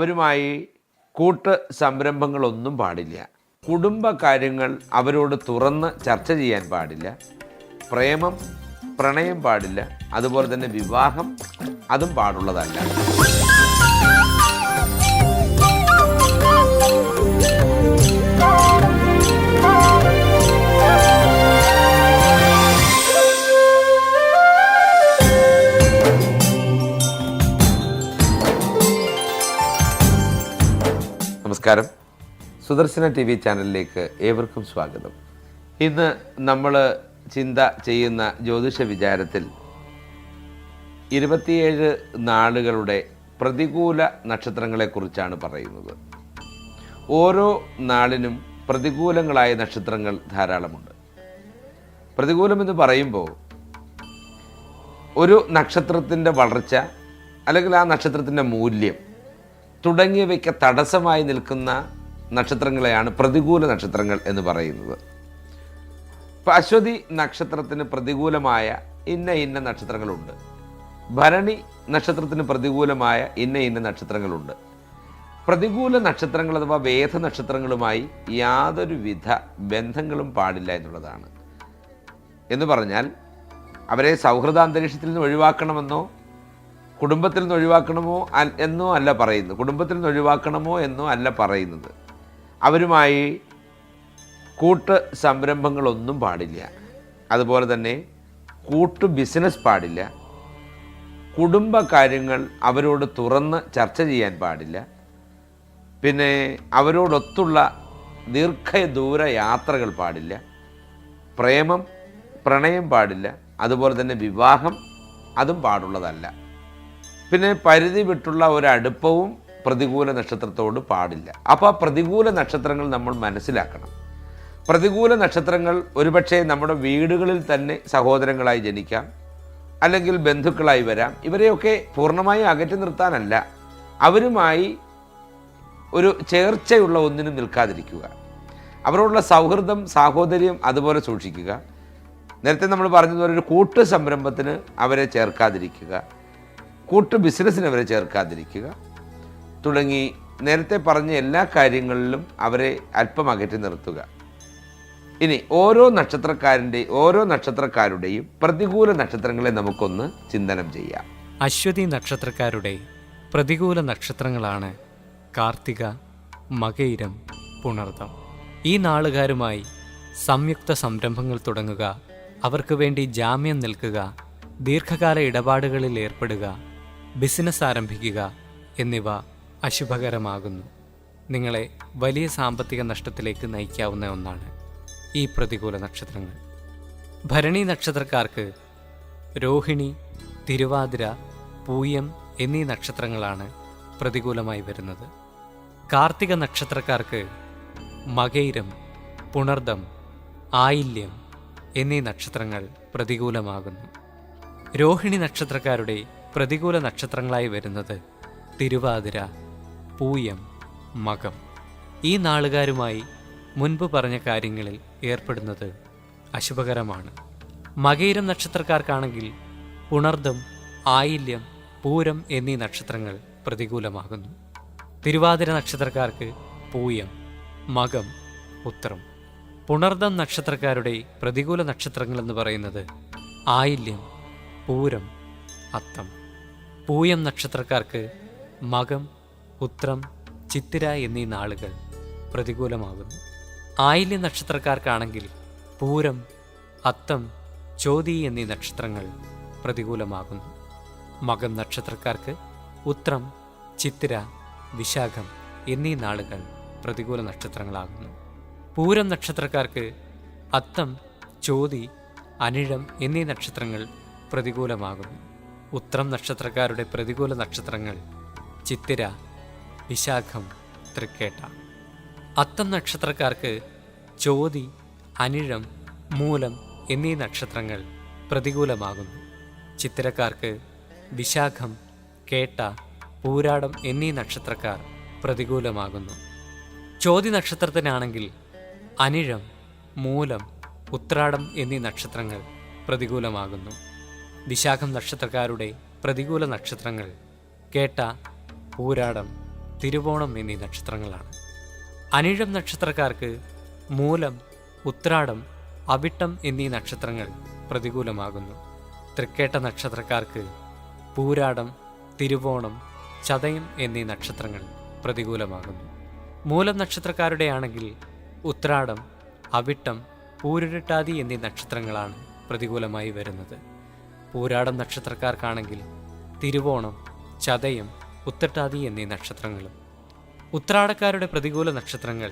അവരുമായി കൂട്ട് സംരംഭങ്ങളൊന്നും പാടില്ല. കുടുംബ കാര്യങ്ങൾ അവരോട് തുറന്ന് ചർച്ച ചെയ്യാൻ പാടില്ല. പ്രേമം പ്രണയം പാടില്ല. അതുപോലെ തന്നെ വിവാഹം അതും പാടുള്ളതല്ല. നമസ്കാരം. സുദർശന ടി വി ചാനലിലേക്ക് ഏവർക്കും സ്വാഗതം. ഇന്ന് നമ്മൾ ചിന്ത ചെയ്യുന്ന ജ്യോതിഷ വിചാരത്തിൽ ഇരുപത്തിയേഴ് നാളുകളുടെ പ്രതികൂല നക്ഷത്രങ്ങളെക്കുറിച്ചാണ് പറയുന്നത്. ഓരോ നാളിനും പ്രതികൂലങ്ങളായ നക്ഷത്രങ്ങൾ ധാരാളമുണ്ട്. പ്രതികൂലമെന്ന് പറയുമ്പോൾ ഒരു നക്ഷത്രത്തിന്റെ വളർച്ച അല്ലെങ്കിൽ ആ നക്ഷത്രത്തിന്റെ മൂല്യം തുടങ്ങിയവയ്ക്ക് തടസ്സമായി നിൽക്കുന്ന നക്ഷത്രങ്ങളെയാണ് പ്രതികൂല നക്ഷത്രങ്ങൾ എന്ന് പറയുന്നത്. ഇപ്പം അശ്വതി നക്ഷത്രത്തിന് പ്രതികൂലമായ ഇന്ന ഇന്ന നക്ഷത്രങ്ങളുണ്ട്. ഭരണി നക്ഷത്രത്തിന് പ്രതികൂലമായ ഇന്ന ഇന്ന നക്ഷത്രങ്ങളുണ്ട്. പ്രതികൂല നക്ഷത്രങ്ങൾ അഥവാ വേദ നക്ഷത്രങ്ങളുമായി യാതൊരു വിധ ബന്ധങ്ങളും പാടില്ല എന്നുള്ളതാണ്. എന്ന് പറഞ്ഞാൽ അവരെ സൗഹൃദ അന്തരീക്ഷത്തിൽ നിന്ന് ഒഴിവാക്കണമെന്നോ കുടുംബത്തിൽ നിന്ന് ഒഴിവാക്കണമോ എന്നോ അല്ല പറയുന്നത്. കുടുംബത്തിൽ നിന്ന് ഒഴിവാക്കണമോ എന്നോ അല്ല പറയുന്നത്. അവരുമായി കൂട്ട് സംരംഭങ്ങളൊന്നും പാടില്ല. അതുപോലെ തന്നെ കൂട്ടു ബിസിനസ് പാടില്ല. കുടുംബ കാര്യങ്ങൾ അവരോട് തുറന്ന് ചർച്ച ചെയ്യാൻ പാടില്ല. പിന്നെ അവരോടൊത്തുള്ള ദീർഘദൂര യാത്രകൾ പാടില്ല. പ്രേമം പ്രണയം പാടില്ല. അതുപോലെ തന്നെ വിവാഹം അതും പാടുള്ളതല്ല. പിന്നെ പരിധി വിട്ടുള്ള ഒരു അടുപ്പവും പ്രതികൂല നക്ഷത്രത്തോട് പാടില്ല. അപ്പോൾ പ്രതികൂല നക്ഷത്രങ്ങൾ നമ്മൾ മനസ്സിലാക്കണം. പ്രതികൂല നക്ഷത്രങ്ങൾ ഒരുപക്ഷെ നമ്മുടെ വീടുകളിൽ തന്നെ സഹോദരങ്ങളായി ജനിക്കാം അല്ലെങ്കിൽ ബന്ധുക്കളായി വരാം. ഇവരെയൊക്കെ പൂർണമായി അകറ്റി നിർത്താനല്ല. അവരുമായി ഒരു ചേർച്ചയുള്ള ഒന്നിനും നിൽക്കാതിരിക്കുക. അവരോടുള്ള സൗഹൃദം സാഹോദര്യം അതുപോലെ സൂക്ഷിക്കുക. നേരത്തെ നമ്മൾ പറഞ്ഞതുപോലെ ഒരു കൂട്ടു സംരംഭത്തിന് അവരെ ചേർക്കാതിരിക്കുക. കൂട്ട് ബിസിനസ്സിന് അവരെ ചേർക്കാതിരിക്കുക. തുടങ്ങി നേരത്തെ പറഞ്ഞ എല്ലാ കാര്യങ്ങളിലും അവരെ അല്പം അകറ്റി നിർത്തുക. ഇനി ഓരോ നക്ഷത്രക്കാരന്റെ ഓരോ നക്ഷത്രക്കാരുടെയും പ്രതികൂല നക്ഷത്രങ്ങളെ നമുക്കൊന്ന് ചിന്തനം ചെയ്യാം. അശ്വതി നക്ഷത്രക്കാരുടെ പ്രതികൂല നക്ഷത്രങ്ങളാണ് കാർത്തിക മകയിരം പുണർതം ഈ നാളുകാരുമായി സംയുക്ത സംരംഭങ്ങൾ തുടങ്ങുക അവർക്ക് വേണ്ടി ജാമ്യം നിൽക്കുക ദീർഘകാല ഇടപാടുകളിൽ ഏർപ്പെടുക ബിസിനസ് ആരംഭിക്കുക എന്നിവ അശുഭകരമാകുന്നു. നിങ്ങളെ വലിയ സാമ്പത്തിക നഷ്ടത്തിലേക്ക് നയിക്കാവുന്ന ഒന്നാണ് ഈ പ്രതികൂല നക്ഷത്രങ്ങൾ. ഭരണി നക്ഷത്രക്കാർക്ക് രോഹിണി തിരുവാതിര പൂയം എന്നീ നക്ഷത്രങ്ങളാണ് പ്രതികൂലമായി വരുന്നത്. കാർത്തിക നക്ഷത്രക്കാർക്ക് മകൈരം പുണർദം ആയില്യം എന്നീ നക്ഷത്രങ്ങൾ പ്രതികൂലമാകുന്നു. രോഹിണി നക്ഷത്രക്കാരുടെ പ്രതികൂല നക്ഷത്രങ്ങളായി വരുന്നത് തിരുവാതിര പൂയം മകം. ഈ നാളുകാരുമായി മുൻപ് പറഞ്ഞ കാര്യങ്ങളിൽ ഏർപ്പെടുന്നത് അശുഭകരമാണ്. മകയിരം നക്ഷത്രക്കാർക്കാണെങ്കിൽ പുണർദം ആയില്യം പൂരം എന്നീ നക്ഷത്രങ്ങൾ പ്രതികൂലമാകുന്നു. തിരുവാതിര നക്ഷത്രക്കാർക്ക് പൂയം മകം ഉത്രം പുണർദം നക്ഷത്രക്കാരുടെ പ്രതികൂല നക്ഷത്രങ്ങളെന്ന് പറയുന്നത് ആയില്യം പൂരം അത്തം. പൂയം നക്ഷത്രക്കാർക്ക് മകം ഉത്രം ചിത്തിര എന്നീ നാളുകൾ പ്രതികൂലമാകുന്നു. ആയില്യ നക്ഷത്രക്കാർക്കാണെങ്കിൽ പൂരം അത്തം ചോതി എന്നീ നക്ഷത്രങ്ങൾ പ്രതികൂലമാകുന്നു. മകം നക്ഷത്രക്കാർക്ക് ഉത്രം ചിത്തിര വിശാഖം എന്നീ നാളുകൾ പ്രതികൂല നക്ഷത്രങ്ങളാകുന്നു. പൂരം നക്ഷത്രക്കാർക്ക് അത്തം ചോതി അനിഴം എന്നീ നക്ഷത്രങ്ങൾ പ്രതികൂലമാകുന്നു. ഉത്രം നക്ഷത്രക്കാരുടെ പ്രതികൂല നക്ഷത്രങ്ങൾ. ചിത്തിര വിശാഖം തൃക്കേട്ട. അത്തം നക്ഷത്രക്കാർക്ക് ചോതി അനിഴം മൂലം എന്നീ നക്ഷത്രങ്ങൾ പ്രതികൂലമാകുന്നു. ചിത്തിരക്കാർക്ക് വിശാഖം കേട്ട പൂരാടം എന്നീ നക്ഷത്രക്കാർ പ്രതികൂലമാകുന്നു. ചോതി നക്ഷത്രത്തിനാണെങ്കിൽ അനിഴം മൂലം ഉത്രാടം എന്നീ നക്ഷത്രങ്ങൾ പ്രതികൂലമാകുന്നു. വിശാഖം നക്ഷത്രക്കാരുടെ പ്രതികൂല നക്ഷത്രങ്ങൾ. കേട്ട പൂരാടം തിരുവോണം എന്നീ നക്ഷത്രങ്ങളാണ്. അനിഴം നക്ഷത്രക്കാർക്ക് മൂലം ഉത്രാടം അവിട്ടം എന്നീ നക്ഷത്രങ്ങൾ പ്രതികൂലമാകുന്നു. തൃക്കേട്ട നക്ഷത്രക്കാർക്ക് പൂരാടം തിരുവോണം ചതയം എന്നീ നക്ഷത്രങ്ങൾ പ്രതികൂലമാകുന്നു. മൂലം നക്ഷത്രക്കാരുടെ ആണെങ്കിൽ ഉത്രാടം അവിട്ടം പൂരുരുട്ടാതി എന്നീ നക്ഷത്രങ്ങളാണ് പ്രതികൂലമായി വരുന്നത്. പൂരാടം നക്ഷത്രക്കാർക്കാണെങ്കിൽ തിരുവോണം ചതയം ഉത്തട്ടാതി എന്നീ നക്ഷത്രങ്ങളും. ഉത്രാടക്കാരുടെ പ്രതികൂല നക്ഷത്രങ്ങൾ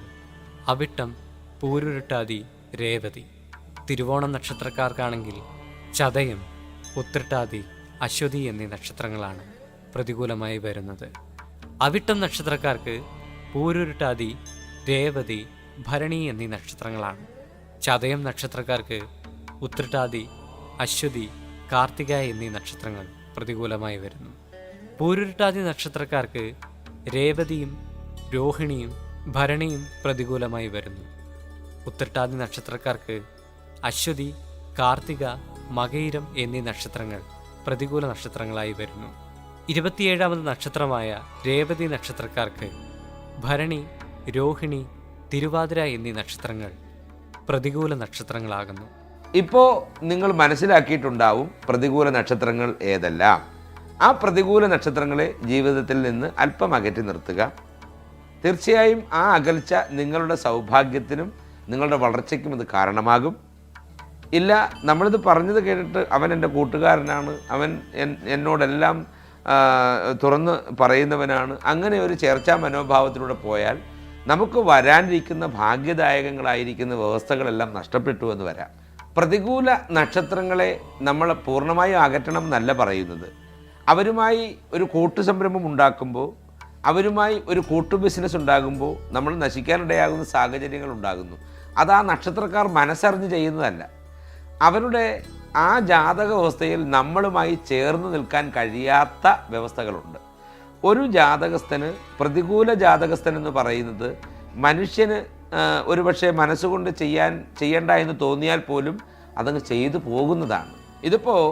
അവിട്ടം പൂരുരുട്ടാതി രേവതി. തിരുവോണം നക്ഷത്രക്കാർക്കാണെങ്കിൽ ചതയം ഉത്രട്ടാതി അശ്വതി എന്നീ നക്ഷത്രങ്ങളാണ് പ്രതികൂലമായി വരുന്നത്. അവിട്ടം നക്ഷത്രക്കാർക്ക് പൂരുരുട്ടാതി രേവതി ഭരണി എന്നീ നക്ഷത്രങ്ങളാണ്. ചതയം നക്ഷത്രക്കാർക്ക് ഉത്രട്ടാതി അശ്വതി കാർത്തിക എന്നീ നക്ഷത്രങ്ങൾ പ്രതികൂലമായി വരുന്നു. പൂരുരുട്ടാതി നക്ഷത്രക്കാർക്ക് രേവതിയും രോഹിണിയും ഭരണിയും പ്രതികൂലമായി വരുന്നു. ഉത്തരട്ടാതി നക്ഷത്രക്കാർക്ക് അശ്വതി കാർത്തിക മകയിരം എന്നീ നക്ഷത്രങ്ങൾ പ്രതികൂല നക്ഷത്രങ്ങളായി വരുന്നു. ഇരുപത്തിയേഴാമത് നക്ഷത്രമായ രേവതി നക്ഷത്രക്കാർക്ക് ഭരണി രോഹിണി തിരുവാതിര എന്നീ നക്ഷത്രങ്ങൾ പ്രതികൂല നക്ഷത്രങ്ങളാകുന്നു. ഇപ്പോൾ നിങ്ങൾ മനസ്സിലാക്കിയിട്ടുണ്ടാവും പ്രതികൂല നക്ഷത്രങ്ങൾ ഏതെല്ലാം. ആ പ്രതികൂല നക്ഷത്രങ്ങളെ ജീവിതത്തിൽ നിന്ന് അല്പം അകറ്റി നിർത്തുക. തീർച്ചയായും ആ അകൽച്ച നിങ്ങളുടെ സൗഭാഗ്യത്തിനും നിങ്ങളുടെ വളർച്ചയ്ക്കും ഇത് കാരണമാകും. ഇല്ല നമ്മളിത് പറഞ്ഞത് കേട്ടിട്ട് അവൻ എന്റെ കൂട്ടുകാരനാണ് അവൻ എന്നോടെല്ലാം തുറന്ന് പറയുന്നവനാണ്. അങ്ങനെ ഒരു ചേർച്ചാ മനോഭാവത്തിലൂടെ പോയാൽ നമുക്ക് വരാനിരിക്കുന്ന ഭാഗ്യദായകങ്ങളായിരിക്കുന്ന വ്യവസ്ഥകളെല്ലാം നഷ്ടപ്പെട്ടു എന്ന് വരാം. പ്രതികൂല നക്ഷത്രങ്ങളെ നമ്മൾ പൂർണമായും അകറ്റണം എന്നല്ല പറയുന്നത്. അവരുമായി ഒരു കൂട്ടു സംരംഭം ഉണ്ടാക്കുമ്പോൾ അവരുമായി ഒരു കൂട്ടു ബിസിനസ് ഉണ്ടാകുമ്പോൾ നമ്മൾ നശിക്കാനിടയാകുന്ന സാഹചര്യങ്ങൾ ഉണ്ടാകുന്നു. അത് ആ നക്ഷത്രക്കാർ മനസ്സറിഞ്ഞ് ചെയ്യുന്നതല്ല. അവരുടെ ആ ജാതക വ്യവസ്ഥയിൽ നമ്മളുമായി ചേർന്ന് നിൽക്കാൻ കഴിയാത്ത വ്യവസ്ഥകളുണ്ട്. ഒരു ജാതകസ്ഥന് പ്രതികൂല ജാതകസ്ഥൻ എന്ന് പറയുന്നത് മനുഷ്യന് ഒരുപക്ഷെ മനസ്സുകൊണ്ട് ചെയ്യാൻ ചെയ്യണ്ട എന്ന് തോന്നിയാൽ പോലും അതങ്ങ് ചെയ്തു പോകുന്നതാണ്. ഇതിപ്പോൾ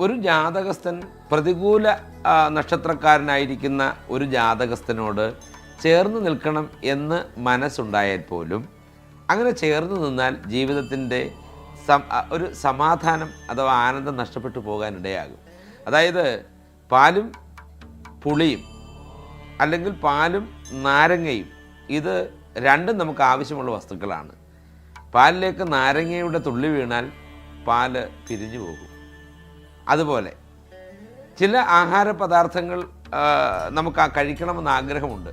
ഒരു ജാതകസ്ഥൻ പ്രതികൂല നക്ഷത്രക്കാരനായിരിക്കുന്ന ഒരു ജാതകസ്ഥനോട് ചേർന്ന് നിൽക്കണം എന്ന് മനസ്സുണ്ടായാൽ പോലും അങ്ങനെ ചേർന്ന് നിന്നാൽ ജീവിതത്തിന്റെ ഒരു സമാധാനം അഥവാ ആനന്ദം നഷ്ടപ്പെട്ടു പോകാനിടയാകും അതായത് പാലും പുളിയും അല്ലെങ്കിൽ പാലും നാരങ്ങയും ഇത് രണ്ടും നമുക്ക് ആവശ്യമുള്ള വസ്തുക്കളാണ്. പാലിലേക്ക് നാരങ്ങയുടെ തുള്ളി വീണാൽ പാൽ പിരിഞ്ഞു പോകും. അതുപോലെ ചില ആഹാര പദാർത്ഥങ്ങൾ നമുക്ക് കഴിക്കണമെന്ന് ആഗ്രഹമുണ്ട്.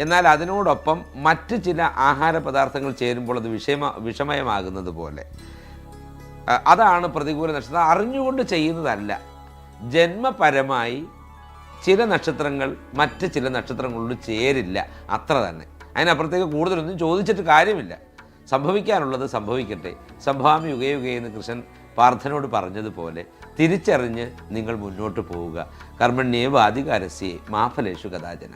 എന്നാൽ അതിനോടൊപ്പം മറ്റ് ചില ആഹാര പദാർത്ഥങ്ങൾ ചേരുമ്പോൾ അത് വിഷയ വിഷമയമാകുന്നത് പോലെ. അതാണ് പ്രതികൂല നക്ഷത്രം. അറിഞ്ഞുകൊണ്ട് ചെയ്യുന്നതല്ല. ജന്മപരമായി ചില നക്ഷത്രങ്ങൾ മറ്റ് ചില നക്ഷത്രങ്ങളോട് ചേരില്ല. അത്ര തന്നെ. അതിനപ്പുറത്തേക്ക് കൂടുതലൊന്നും ചോദിച്ചിട്ട് കാര്യമില്ല. സംഭവിക്കാനുള്ളത് സംഭവിക്കട്ടെ. സംഭാവി യുഗയുഗേ എന്ന് കൃഷ്ണൻ പാർത്ഥനോട് പറഞ്ഞതുപോലെ തിരിച്ചറിഞ്ഞ് നിങ്ങൾ മുന്നോട്ട് പോവുക. കർമ്മണ്യേവാധികാരസ്യേ മാഫലേഷു കഥാചന